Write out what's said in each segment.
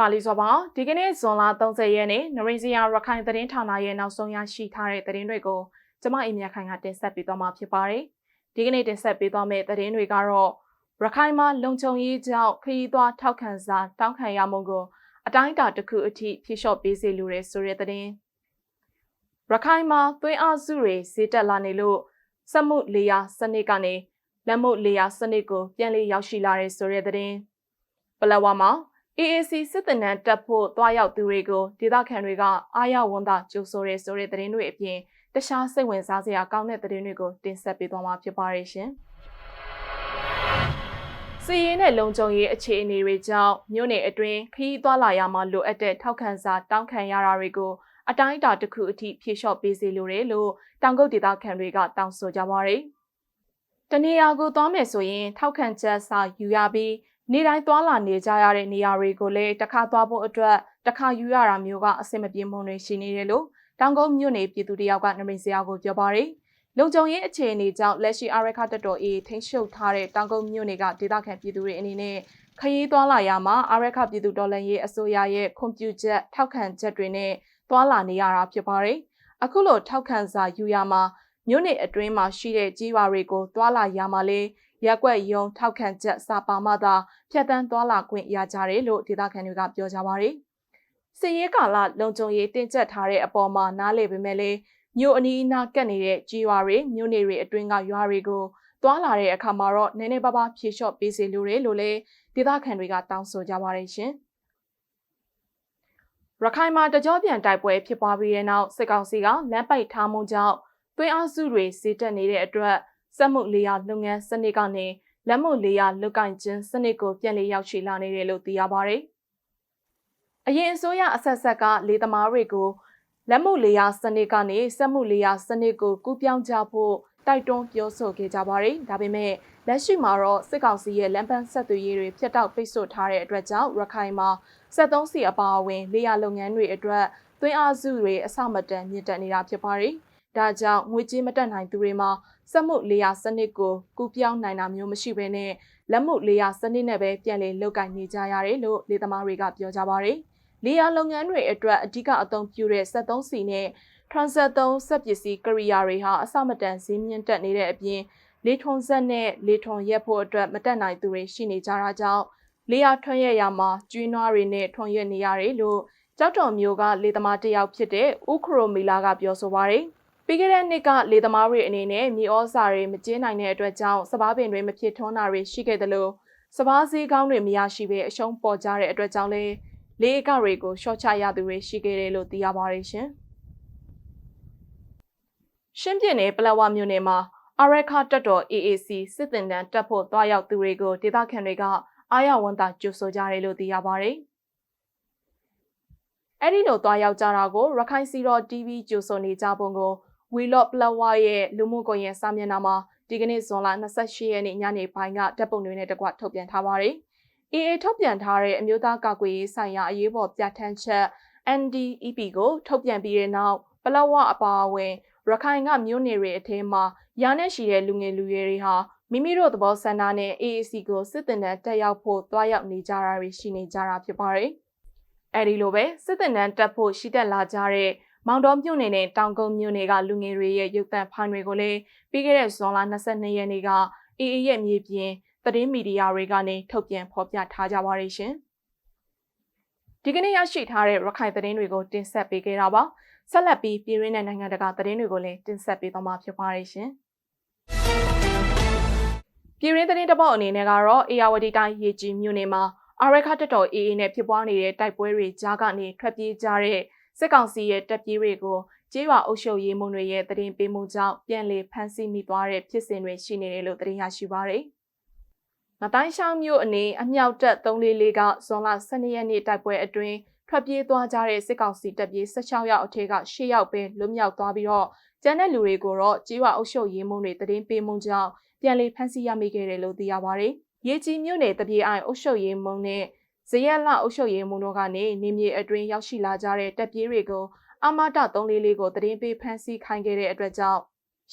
တာလီစောပါဒီကနေ့ဇွန်လ30ရက်နေ့နရိစီယာရခိုင်သတင်းဌာနရဲ့နောက်ဆုံးရရှိထားတဲ့သတင်းတွေကိုကျမအိမ်မြခိုင်ကတင်ဆက်ပေးသွားမှာဖြစ်ပါတယ်ဒီကနေ့တင်ဆက်ပေးသွားမယ့်သတင်းတွေကတော့ရခိုင်မှာလုံခြုံရေးကြောင့်ခရီးသွားထောက်ခံစာတောင်းခံရမှုကိုအတိုင်းအတာတစ်ခုအထိဖြေလျှော့ပေးစေလိုတဲ့ဆိုတဲ့သတင်းရခိုင်မှာသွေးအားစုတွေဈေးတက်လာနေလို့စက်မှုလေယာစနစ်ကနေလက်မှုလေယာစနစ်ကိုပြန်လည်ရောက်ရှိလာတဲ့ဆိုတဲ့သတင်းပလဝါမှာ AAC စစ်တပ်နန်းတက်ဖို့တွားရောက်သူတွေကိုဒေသခံတွေကအားရဝန်တာကြိုဆိုရဲဆိုတဲ့သတင်းတွေအပြင်တခြားစိတ်ဝင်စားစရာကောင်းတဲ့သတင်းတွေကိုတင်ဆက်ပေးသွားမှာဖြစ်ပါရဲ့ရှင်။စီရင်တဲ့လုံခြုံရေးအခြေအနေတွေကြောင့်မြို့နယ်အတွင်းခရီးသွားလာရမှာလိုအပ်တဲ့ထောက်ခံစာတောင်းခံရတာတွေကိုအတိုင်းအတာတစ်ခုအထိဖြေလျှော့ပေးစေလိုတယ်လို့တောင်ကုတ်ဒေသခံတွေကတောင်းဆိုကြပါရယ်။တနေရာကိုသွားမယ်ဆိုရင်ထောက်ခံချက်စာယူရပြီး နေတိုင်းသွားလာနေကြရတဲ့နေရာတွေကိုလည်းတစ်ခါသွားဖို့အတွက်တစ်ခါယူရတာမျိုးကအဆင်မပြေမှုတွေရှိနေတယ်လို့တောင်ကုန်းမြို့နယ်ပြည်သူတယောက်ကနမိတ်စရာကိုပြောပါရယ်လုံခြုံရေးအခြေအနေကြောင့်လက်ရှိအာရခတက်တော်အေးထိန်းချုပ်ထားတဲ့တောင်ကုန်းမြို့နယ်ကဒေသခံပြည်သူတွေအနေနဲ့ခရီးသွားလာရမှာအာရခပြည်သူတော်လှန်ရေးအစိုးရရဲ့ခွန်ပြုချက်ထောက်ခံချက်တွေနဲ့သွားလာနေရတာဖြစ်ပါရယ်အခုလိုထောက်ခံစာယူရမှာမြို့နယ်အတွင်းမှာရှိတဲ့ကြီးပါတွေကိုသွားလာရမှာလေ ရက်ွက်ယုံထောက်ခံချက်စာပါမှသာဖြတ်တန်းသွားလာခွင့်ရကြတယ်လို့ဒေသခံတွေကပြောကြပါရယ်စည်ရေးကာလလုံခြုံရေးတင်ကျပ်ထားတဲ့အပေါ်မှာနားလည်ပေမဲ့လည်းမြို့အနီးအနားကပ်နေတဲ့ကြီးရွာတွေမြို့နယ်တွေအတွင်းကရွာတွေကိုသွားလာတဲ့အခါမှာတော့နည်းနည်းပါးပါးဖြေလျှော့ပေးစေလိုတယ်လို့လည်းဒေသခံတွေကတောင်းဆိုကြပါတယ်ရှင်ရခိုင်မှာတကြောပြန်တိုက်ပွဲဖြစ်ပွားပြီးတဲ့နောက်စစ်ကောင်စီကလမ်းပိုက်ထားမှုကြောင့်သွေးအားစုတွေစီတက်နေတဲ့အတွက် စက်မှုလေယာလုပ်ငန်းစနစ်ကနေလက်မှုလေယာလုတ်ကင်ခြင်းစနစ်ကိုပြန်လည်ရောက်ရှိလာနေတယ်လို့သိရပါတယ်။အရင်အစိုးရအဆက်ဆက်ကလေသမားတွေကိုလက်မှုလေယာစနစ်ကနေစက်မှုလေယာစနစ်ကိုကူးပြောင်းကြဖို့တိုက်တွန်းပြောဆိုခဲ့ကြပါတယ်။ဒါပေမဲ့လက်ရှိမှာတော့စစ်ကောင်စီရဲ့လမ်းပန်းဆက်သွယ်ရေးတွေဖျက်တောက်ပိတ်ဆို့ထားတဲ့အတွက်ကြောင့်ရခိုင်မှာ73စီအပါအဝင်လေယာလုပ်ငန်းတွေအတွက်သွင်းအားစုတွေအဆမတန်မြင့်တက်နေတာဖြစ်ပါတယ်။ ဒါကြောင့်ငွေကြေးမတက်နိုင်သူတွေမှာစက်မှုလေယာစနစ်ကိုကူးပြောင်းနိုင်တာမျိုးမရှိဘဲနဲ့လက်မှုလေယာစနစ်နဲ့ပဲပြန်လည်လုပ်ကိုင်နေကြရတယ်လို့လေသမားတွေကပြောကြပါရယ်လေယာလုပ်ငန်းတွေအတွက်အဓိကအသုံးပြုတဲ့73စီနဲ့ transit 3စက်ပစ္စည်းကိရိယာတွေဟာအစမတန်ဈေးမြင့်တက်နေတဲ့အပြင်လေထွန်ဆက်နဲ့လေထွန်ရက်ဖို့အတွက်မတက်နိုင်သူတွေရှိနေကြတာကြောင့်လေယာထွန်ရက်ရမှာကျွေးနွားတွေနဲ့ထွန်ရက်နေရတယ်လို့ကြောက်တော်မျိုးကလေသမားတယောက်ဖြစ်တဲ့ဥခရိုမီလာကပြောဆိုပါရယ် ပြီးခဲ့တဲ့နှစ်ကလေသမားတွေအနေနဲ့မြေဩဇာတွေမကျင်းနိုင်တဲ့အတွက်ကြောင့်စပားပင်တွေမဖြစ်ထွန်းတာတွေရှိခဲ့တယ်လို့စပားစည်းကောင်းတွေမရရှိဘဲအရှုံးပေါ်ကြတဲ့အတွက်ကြောင့်လေလေအကတွေကိုရှော့ချရသူတွေရှိခဲ့တယ်လို့သိရပါတယ်ရှင်။ရှင်းပြနယ်ပလက်ဝမြို့နယ်မှာအရက်ခတက်တော် AAC စစ်တင်တန်းတက်ဖို့တွားရောက်သူတွေကိုဒေသခံတွေကအားရဝန်တာကြိုဆိုကြတယ်လို့သိရပါတယ်။အဲ့ဒီလိုတွားရောက်ကြတာကိုရခိုင်စီရော TV ကြိုဆိုနေကြပုံကို We Love Flower ရဲ့လူမှုကွန်ရက်စာမျက်နှာမှာဒီကနေ့ဇွန်လ28ရက်နေ့ညနေပိုင်းကတပ်ပုံတွေနဲ့တကွထုတ်ပြန်ထားပါတယ်။ AA ထုတ်ပြန်ထားတဲ့အမျိုးသားကာကွယ်ရေးဆိုင်ရာအရေးပေါ်ပြဋ္ဌာန်းချက် NDEP ကိုထုတ်ပြန်ပြီးတဲ့နောက်ပလောဝအပါအဝင်ရခိုင်ကမြို့နယ်တွေအထင်းမှာရာနဲ့ရှိတဲ့လူငယ်လူရွယ်တွေဟာမိမိတို့သဘောဆန္ဒနဲ့ AAC ကိုစစ်တင်တဲ့တက်ရောက်ဖို့တွားရောက်နေကြတာတွေရှိနေကြတာဖြစ်ပါတယ်။အဲဒီလိုပဲစစ်တင်တန်းတက်ဖို့ရှိတက်လာကြတဲ့ မောင်တော်မြို့နယ်နဲ့တောင်ကုန်းမြို့နယ်ကလူငယ်တွေရဲ့ရုပ်သံဖိုင်တွေကိုလည်းပြီးခဲ့တဲ့ဇွန်လ22ရက်နေ့ကအေအေရဲ့မြေပြင်သတင်းမီဒီယာတွေကနေထုတ်ပြန်ဖော်ပြထားကြပါရရှင်။ဒီကနေ့ရရှိထားတဲ့ရခိုင်သတင်းတွေကိုတင်ဆက်ပေးခဲ့တာပါ။ဆက်လက်ပြီးပြည်ရင်းတဲ့နိုင်ငံတကာသတင်းတွေကိုလည်းတင်ဆက်ပေးသွားမှာဖြစ်ပါရရှင်။ပြည်ရင်းသတင်းတပုတ်အနေနဲ့ကတော့အေယာဝတီတိုင်းရေကြီးမြို့နယ်မှာအာရခတက်တော်အေအေနဲ့ဖြစ်ပွားနေတဲ့တိုက်ပွဲတွေကြားကနေထွက်ပြေးကြတဲ့ စစ်ကောင်စီရဲ့တပ်ပြေးတွေကိုကျေးရွာအုပ်ချုပ်ရေးမှူးတွေရဲ့တရင်ပေးမှုကြောင့်ပြန်လည်ဖမ်းဆီးမိသွားတဲ့ဖြစ်စဉ်တွေရှိနေတယ်လို့သတင်းရရှိပါရယ်။ငတိုင်းရှောင်းမြို့အနေအမြောက်တပ်344ကဇွန်လ12ရက်နေ့တိုက်ပွဲအတွင်းထွက်ပြေးသွားကြတဲ့စစ်ကောင်စီတပ်ပြေး16ယောက်အထက်က10ယောက်ပဲလွတ်မြောက်သွားပြီးတော့ကျန်တဲ့လူတွေကိုတော့ကျေးရွာအုပ်ချုပ်ရေးမှူးတွေတရင်ပေးမှုကြောင့်ပြန်လည်ဖမ်းဆီးရမိခဲ့တယ်လို့သိရပါရယ်။ရေကြီးမြို့နယ်တပြေအိုင်အုပ်ချုပ်ရေးမှူးနဲ့ ဇရက်လအုပ်ချုပ်ရေးမှူးတို့ကနေနေမြေအတွင်းရောက်ရှိလာကြတဲ့တပ်ပြေးတွေကိုအမတာ344ကိုတရင်ပေးဖမ်းဆီးခိုင်းခဲ့တဲ့အတွက်ကြောင့်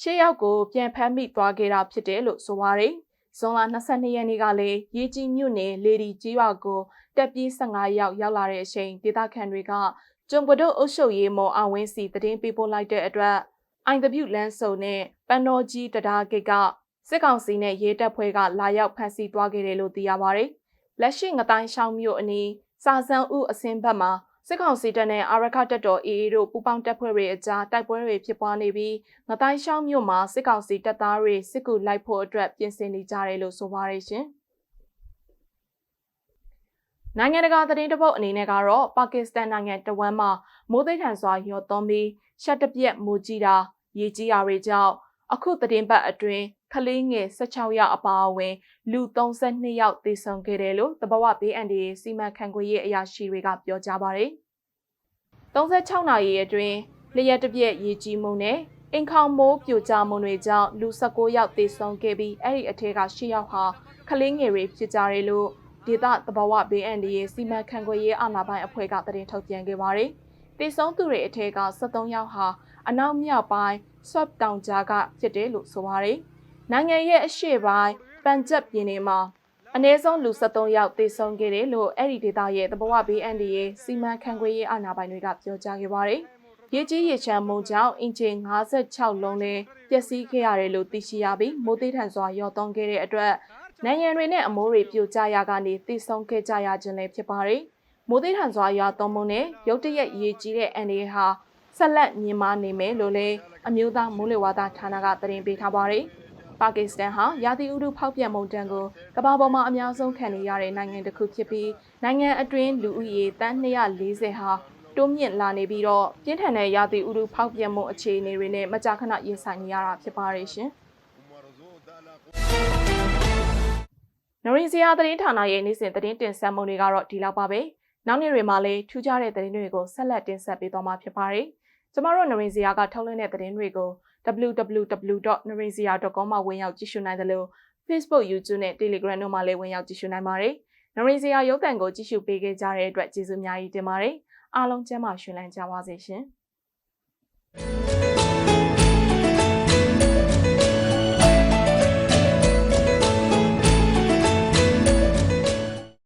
ရှေ့ရောက်ကိုပြန်ဖမ်းမိသွားခဲ့တာဖြစ်တယ်လို့ဆိုပါတယ်ဇွန်လ22ရက်နေ့ကလည်းရေကြီးမြို့နယ်လေဒီကြီးရွာကိုတက်ပြေး15ရောက်ရောက်လာတဲ့အချိန်ဒေသခံတွေကကျုံပဒုတ်အုပ်ချုပ်ရေးမော်အဝင်းစီတည်င်းပေးပို့လိုက်တဲ့အတွက်အိုင်တဗျူလန်းစုံနဲ့ပန်တော်ကြီးတရားဂိတ်ကစစ်ကောင်စီနဲ့ရဲတပ်ဖွဲ့ကလာရောက်ဖမ်းဆီးသွားခဲ့တယ်လို့သိရပါတယ်။ လက်ရှိငတိုင်းရှောင်းမြို့အနီးစာစံဦးအစင်းဘက်မှာစစ်ကောင်စီတပ်နဲ့အာရခတပ်တော် AA တို့ပူးပေါင်းတပ်ဖွဲ့တွေအကြားတိုက်ပွဲတွေဖြစ်ပွားနေပြီးငတိုင်းရှောင်းမြို့မှာစစ်ကောင်စီတပ်သားတွေစစ်ကူလိုက်ဖို့အတွက်ပြင်ဆင်နေကြတယ်လို့ဆိုပါရရှင်။နိုင်ငံတကာသတင်းတပုတ်အနေနဲ့ကတော့ပါကစ္စတန်နိုင်ငံတဝမ်းမှာမိုးသိထန်စွာရော်သွန်းပြီးရှက်တပြက်မိုးကြီးတာရေကြီးတာတွေကြောင့် အခုသတင်းပတ်အတွင်းကလေးငယ်16ယောက်အပါအဝင်လူ32ယောက်သေဆုံးခဲ့တယ်လို့တဘဝဘေးအန္တရာယ်စီမံခန့်ခွဲရေးအရာရှိတွေကပြောကြားပါတယ်။36နာရီအတွင်းလျက်တပြက်ရေကြီးမှုနဲ့အင်ခေါမိုးပြိုကျမှုတွေကြောင့်လူ19ယောက်သေဆုံးခဲ့ပြီးအဲ့ဒီအထက်က10ယောက်ဟာကလေးငယ်တွေဖြစ်ကြတယ်လို့ဒေသတဘဝဘေးအန္တရာယ်စီမံခန့်ခွဲရေးအာဏာပိုင်အဖွဲ့ကသတင်းထုတ်ပြန်ခဲ့ပါတယ်။ သေဆုံးသူတွေအထက်က73ယောက်ဟာအနောက်မြောက်ပိုင်း Swap တောင်ကြားကဖြစ်တယ်လို့ဆိုပါတယ်။နိုင်ငံရဲ့အရှေ့ပိုင်းပန်ဂျပ်ပြည်နယ်မှာအနည်းဆုံးလူ73ယောက်သေဆုံးခဲ့တယ်လို့အဲ့ဒီဒေသရဲ့တဘဝဘေးအန္တရာယ်စီမံခန့်ခွဲရေးအာဏာပိုင်တွေကပြောကြားခဲ့ပါတယ်။ရေကြီးရေချမ်းမှုကြောင့်အင်ဂျင်56လုံးနဲ့ပျက်စီးခဲ့ရတယ်လို့သိရှိရပြီးမိုးသေးထန်စွာရော်သွန်းခဲ့တဲ့အတွက်နိုင်ငံတွေနဲ့အမိုးတွေပြိုကျရာကနေတည်ဆုံခဲ့ကြရခြင်းလည်းဖြစ်ပါတယ်။ မိုးသေးထန်စွာရွာသွန်းမှုနဲ့ရုတ်တရက်ရေကြီးတဲ့အန်ဒီဟာဆက်လက်မြင်မာနေမယ်လို့လည်းအမျိုးသားမိုးလေဝသဌာနကသတင်းပေးထားပါတယ်။ပါကစ္စတန်ဟာရာသီဥတုဖောက်ပြန်မှုတန်ကိုကမ္ဘာပေါ်မှာအများဆုံးခံနေရတဲ့နိုင်ငံတစ်ခုဖြစ်ပြီးနိုင်ငံအတွင်းလူဦးရေတန်း240ဟာတိုးမြင့်လာနေပြီးတော့ပြင်းထန်တဲ့ရာသီဥတုဖောက်ပြန်မှုအခြေအနေတွေနဲ့မကြာခဏရင်ဆိုင်နေရတာဖြစ်ပါတယ်ရှင်။နော်ရီစီယာသတင်းဌာနရဲ့နေ့စဉ်သတင်းတင်ဆက်မှုတွေကတော့ဒီလောက်ပါပဲ။ နောက်နေ့တွေမှာလည်းထူးခြားတဲ့သတင်းတွေကိုဆက်လက်တင်ဆက်ပေးသွားမှာဖြစ်ပါတယ်။ကျမတို့နရင်စီယာကထုတ်လွှင့်တဲ့သတင်းတွေကို www.narinsia.com မှာဝင်ရောက်ကြည့်ရှုနိုင်တယ်လို့ Facebook, YouTube နဲ့ Telegram တို့မှာလည်းဝင်ရောက်ကြည့်ရှုနိုင်ပါတယ်။နရင်စီယာရုပ်သံကိုကြည့်ရှုပေးခဲ့ကြတဲ့အတွက်ကျေးဇူးအများကြီးတင်ပါတယ်။အားလုံးကျမ်းမာရှင်လန်းကြပါစေရှင်။